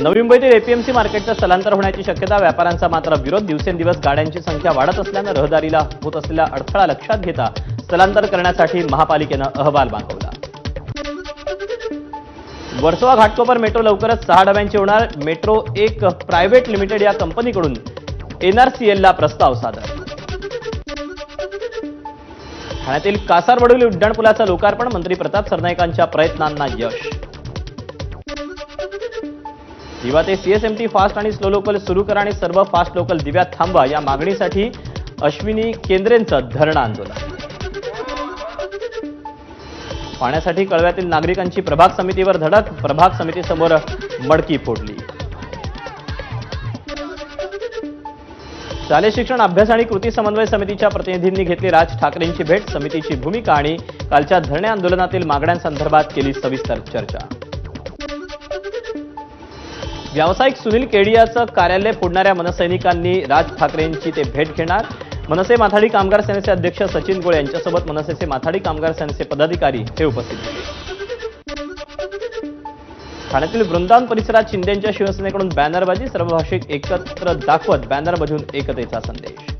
नवी मुंबईतील एपीएमसी मार्केटचं स्थलांतर होण्याची शक्यता व्यापाऱ्यांचा मात्र विरोध. दिवसेंदिवस गाड्यांची संख्या वाढत असल्यानं रहदारीला होत असलेला अडथळा लक्षात घेता स्थलांतर करण्यासाठी महापालिकेनं अहवाल मागवला. वर्सोवा घाटकोपर मेट्रो लवकरच सहा डब्यांची होणार. मेट्रो एक प्रायव्हेट लिमिटेड या कंपनीकडून एनआरसीएलला प्रस्ताव सादर. ठाण्यातील कासारवडोली उड्डाणपुलाचं लोकार्पण मंत्री प्रताप सरनाईकांच्या प्रयत्नांना यश. दिवा ते सीएसएमटी फास्ट आणि स्लो लोकल सुरू करा आणि सर्व फास्ट लोकल दिव्यात थांबवा. या मागणीसाठी अश्विनी केंद्रेंचं धरणं आंदोलन. पाण्यासाठी कळव्यातील नागरिकांची प्रभाग समितीवर धडक. प्रभाग समितीसमोर मडकी फोडली. शालेय शिक्षण अभ्यास आणि कृती समन्वय समितीच्या प्रतिनिधींनी घेतली राज ठाकरेंची भेट. समितीची भूमिका आणि कालच्या धरणे आंदोलनातील मागण्यांसंदर्भात केली सविस्तर चर्चा. व्यावसायिक सुनील केडियाचं कार्यालय फोडणाऱ्या मनसैनिकांनी राज ठाकरेंची ते भेट घेणार. मनसे माथाडी कामगार सेनेचे अध्यक्ष सचिन गोळे यांच्यासोबत मनसेचे माथाडी कामगार सेनेचे पदाधिकारी हे उपस्थित होते. ठाण्यातील वृंदावन परिसरात शिंदेच्या शिवसेनेकडून बॅनरबाजी सर्व भाषिक एकत्र दाखवत बॅनरमधून एकतेचा संदेश.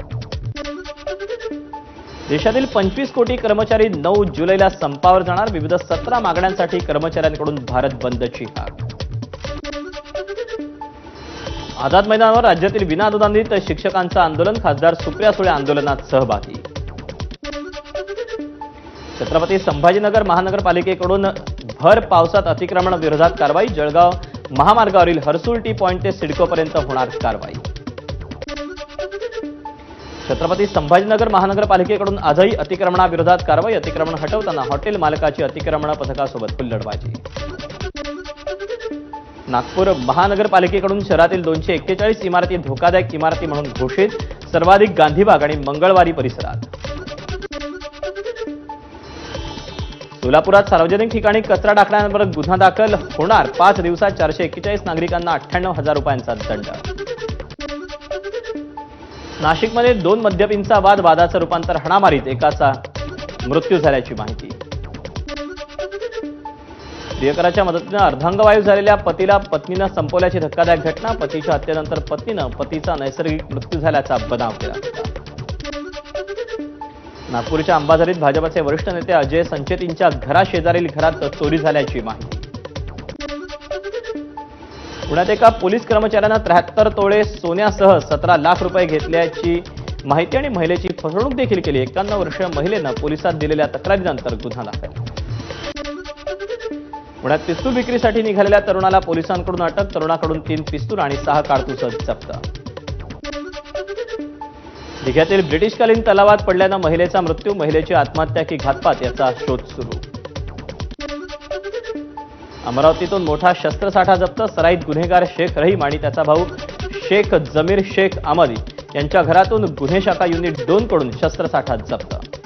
देशातील पंचवीस कोटी कर्मचारी नऊ जुलैला संपावर जाणार. विविध सतरा मागण्यांसाठी कर्मचाऱ्यांकडून भारत बंदची हाक. आझाद मैदानावर राज्यातील विनाअनुदानित शिक्षकांचं आंदोलन खासदार सुप्रिया सुळे आंदोलनात सहभागी. छत्रपती संभाजीनगर महानगरपालिकेकडून भर पावसात अतिक्रमण विरोधात कारवाई जळगाव महामार्गावरील हर्सुल टी पॉइंट ते सिडकोपर्यंत होणार कारवाई. छत्रपती संभाजीनगर महानगरपालिकेकडून आजही अतिक्रमणाविरोधात कारवाई अतिक्रमण हटवताना हॉटेल मालकाची अतिक्रमण पथकासोबत हुल्लडबाजी. नागपूर महानगरपालिकेकडून शहरातील दोनशे एक्केचाळीस इमारती धोकादायक इमारती म्हणून घोषित सर्वाधिक गांधीबाग आणि मंगळवारी परिसरात. सोलापुरात सार्वजनिक ठिकाणी कचरा टाकण्यावर गुन्हा दाखल होणार. पाच दिवसात चारशे एक्केचाळीस नागरिकांना अठ्ठ्याण्णव हजार रुपयांचा दंड. नाशिकमध्ये दोन मद्यपींचा वाद वादाचं रूपांतर हाणामारीत एकाचा मृत्यू झाल्याची माहिती. प्रियकराच्या मदतीनं अर्धांगवायू झालेल्या पतीला पत्नीनं संपवल्याची धक्कादायक घटना पतीच्या हत्येनंतर पत्नीनं पतीचा नैसर्गिक मृत्यू झाल्याचा बनाव केला. नागपूरच्या अंबाझरीत भाजपचे वरिष्ठ नेते अजय संचेतींच्या घराशेजारील घरात चोरी झाल्याची माहिती. पुण्यात एका पोलीस कर्मचाऱ्यानं त्र्याहत्तर तोळे सोन्यासह सतरा लाख रुपये घेतल्याची माहिती आणि महिलेची फसवणूक देखील केली. एक्क्याण्णव वर्षीय महिलेनं पोलिसात दिलेल्या तक्रारीनंतर गुन्हा दाखल. पुण्यात पिस्तूल विक्रीसाठी निघालेल्या तरुणाला पोलिसांकडून अटक तरुणाकडून तीन पिस्तूल आणि सहा काडतुस जप्त. दिघ्यातील ब्रिटिशकालीन तलावात पडल्यानं महिलेचा मृत्यू महिलेची आत्महत्या की घातपात याचा शोध सुरू. अमरावतीतून मोठा शस्त्रसाठा जप्त सराईत गुन्हेगार शेख रहीम आणि त्याचा भाऊ शेख जमीर शेख अहमदी यांच्या घरातून गुन्हे शाखा युनिट दोन कडून शस्त्रसाठा जप्त.